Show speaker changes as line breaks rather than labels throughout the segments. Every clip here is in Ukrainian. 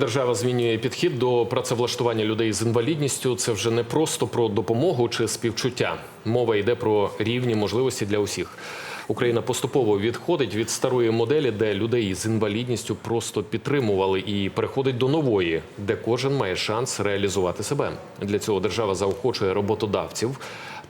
держава змінює підхід до працевлаштування людей з інвалідністю. Це вже не просто про допомогу чи співчуття. Мова йде про рівні можливості для усіх. Україна поступово відходить від старої моделі, де людей з інвалідністю просто підтримували, і переходить до нової, де кожен має шанс реалізувати себе. Для цього держава заохочує роботодавців.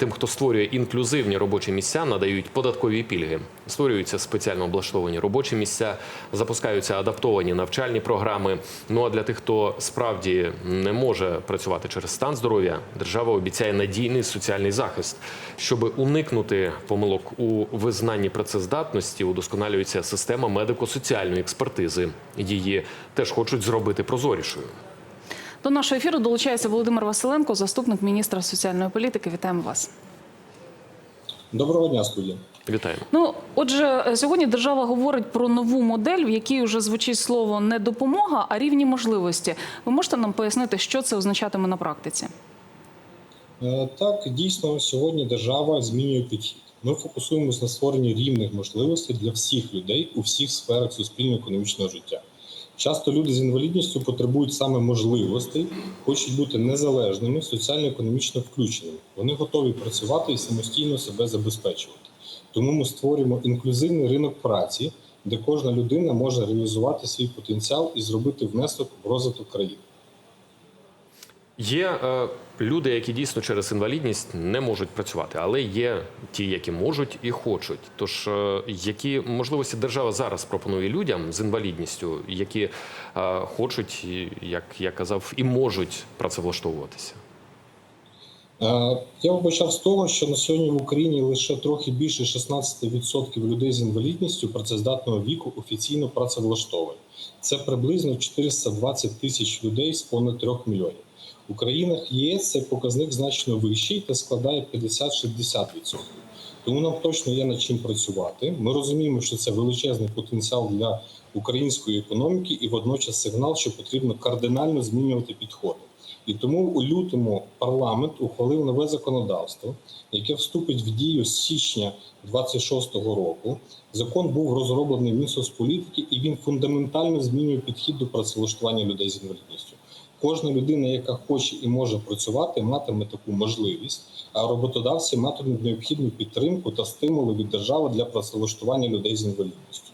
Тим, хто створює інклюзивні робочі місця, надають податкові пільги. Створюються спеціально облаштовані робочі місця, запускаються адаптовані навчальні програми. Ну а для тих, хто справді не може працювати через стан здоров'я, держава обіцяє надійний соціальний захист. Щоб уникнути помилок у визнанні працездатності, удосконалюється система медико-соціальної експертизи. Її теж хочуть зробити прозорішою.
До нашого ефіру долучається Володимир Василенко, заступник міністра соціальної політики. Вітаємо вас.
Доброго дня, студія.
Вітаємо.
Ну, отже, сьогодні держава говорить про нову модель, в якій вже звучить слово не допомога, а рівні можливості. Ви можете нам пояснити, що це означатиме на практиці?
Е, Так, дійсно, сьогодні держава змінює підхід. Ми фокусуємось на створенні рівних можливостей для всіх людей у всіх сферах суспільно-економічного життя. Часто люди з інвалідністю потребують саме можливостей, хочуть бути незалежними, соціально-економічно включеними. Вони готові працювати і самостійно себе забезпечувати. Тому ми створюємо інклюзивний ринок праці, де кожна людина може реалізувати свій потенціал і зробити внесок в розвиток країни.
Є е, люди, які дійсно через інвалідність не можуть працювати, але є ті, які можуть і хочуть. Тож, е, які можливості держава зараз пропонує людям з інвалідністю, які е, хочуть, як я казав, і можуть працевлаштовуватися?
Е, Я почав з того, що на сьогодні в Україні лише трохи більше 16% людей з інвалідністю працездатного віку офіційно працевлаштовані. Це приблизно 420 тисяч людей з понад 3 мільйонів. У країнах ЄС цей показник значно вищий та складає 50-60%. Тому нам точно є над чим працювати. Ми розуміємо, що це величезний потенціал для української економіки, і водночас сигнал, що потрібно кардинально змінювати підходи. І тому у лютому парламент ухвалив нове законодавство, яке вступить в дію з січня 26-го року. Закон був розроблений Мінсоцполітики, і він фундаментально змінює підхід до працевлаштування людей з інвалідністю. Кожна людина, яка хоче і може працювати, матиме таку можливість, а роботодавці матимуть необхідну підтримку та стимули від держави для працевлаштування людей з інвалідністю.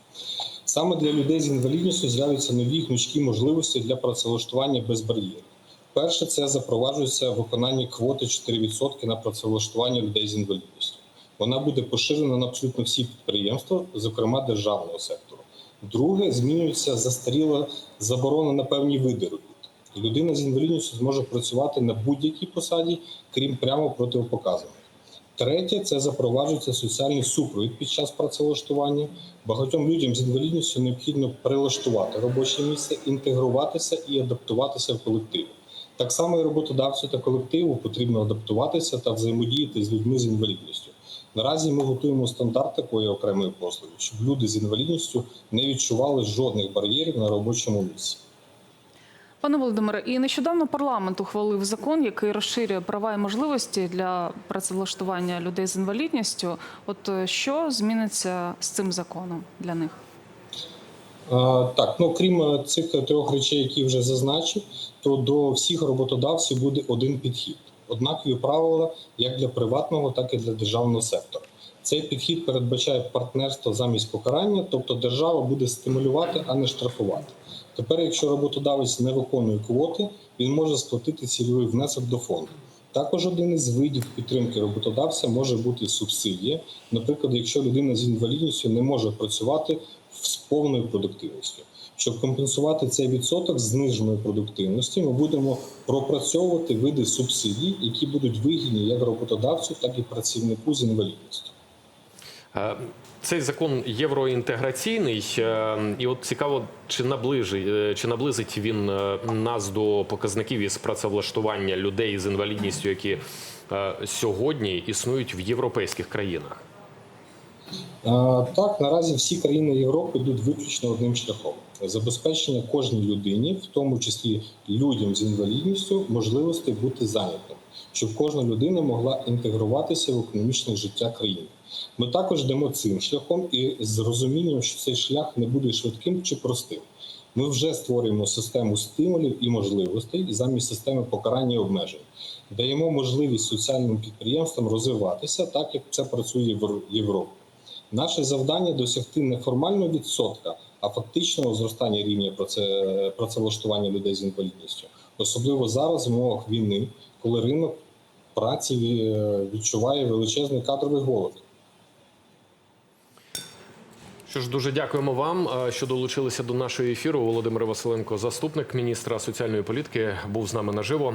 Саме для людей з інвалідністю з'являються нові гнучкі можливості для працевлаштування без бар'єрів. Перше, це запроваджується виконання квоти 4% на працевлаштування людей з інвалідністю. Вона буде поширена на абсолютно всі підприємства, зокрема державного сектору. Друге, змінюється застаріла заборона на певні види. Людина з інвалідністю зможе працювати на будь-якій посаді, крім прямо протипоказаних. Третє це запроваджується соціальний супровід під час працевлаштування. Багатьом людям з інвалідністю необхідно прилаштувати робоче місце, інтегруватися і адаптуватися в колективі. Так само і роботодавцю та колективу потрібно адаптуватися та взаємодіяти з людьми з інвалідністю. Наразі ми готуємо стандарт такої окремої послуги, щоб люди з інвалідністю не відчували жодних бар'єрів на робочому місці.
Пане Володимире, і нещодавно парламент ухвалив закон, який розширює права і можливості для працевлаштування людей з інвалідністю. От е, що зміниться з цим законом для них?
Так, ну крім е, цих трьох речей, які вже зазначив, то до всіх роботодавців буде один підхід. Однакові правила як для приватного, так і для державного сектору. Цей підхід передбачає партнерство замість покарання, тобто держава буде стимулювати, а не штрафувати. Тепер, якщо роботодавець не виконує квоти, він може сплатити цільовий внесок до фонду. Також один із видів підтримки роботодавця може бути субсидія. Наприклад, якщо людина з інвалідністю не може працювати з повною продуктивністю. Щоб компенсувати цей відсоток зниженої продуктивності, ми будемо пропрацьовувати види субсидій, які будуть вигідні як роботодавцю, так і працівнику з інвалідністю.
Е, Цей закон євроінтеграційний, е, і от цікаво, чи наближить, е, чи наблизить він нас до показників із працевлаштування людей з інвалідністю, які сьогодні існують в європейських країнах.
Так, наразі всі країни Європи йдуть виключно одним шляхом: забезпечення кожній людині, в тому числі людям з інвалідністю, можливості бути зайнятим, щоб кожна людина могла інтегруватися в економічне життя країни. Ми також йдемо цим шляхом і з розумінням, що цей шлях не буде швидким чи простим. Ми вже створюємо систему стимулів і можливостей замість системи покарання і обмежень. Даємо можливість соціальним підприємствам розвиватися так, як це працює в Європі. Наше завдання досягти не формального відсотка, а фактичного зростання рівня працевлаштування людей з інвалідністю, особливо зараз в умовах війни, коли ринок праці е, відчуває величезний кадровий голод.
Що ж, дуже дякуємо вам, е, що долучилися до нашого ефіру. Володимир Василенко, заступник міністра соціальної політики, був з нами наживо.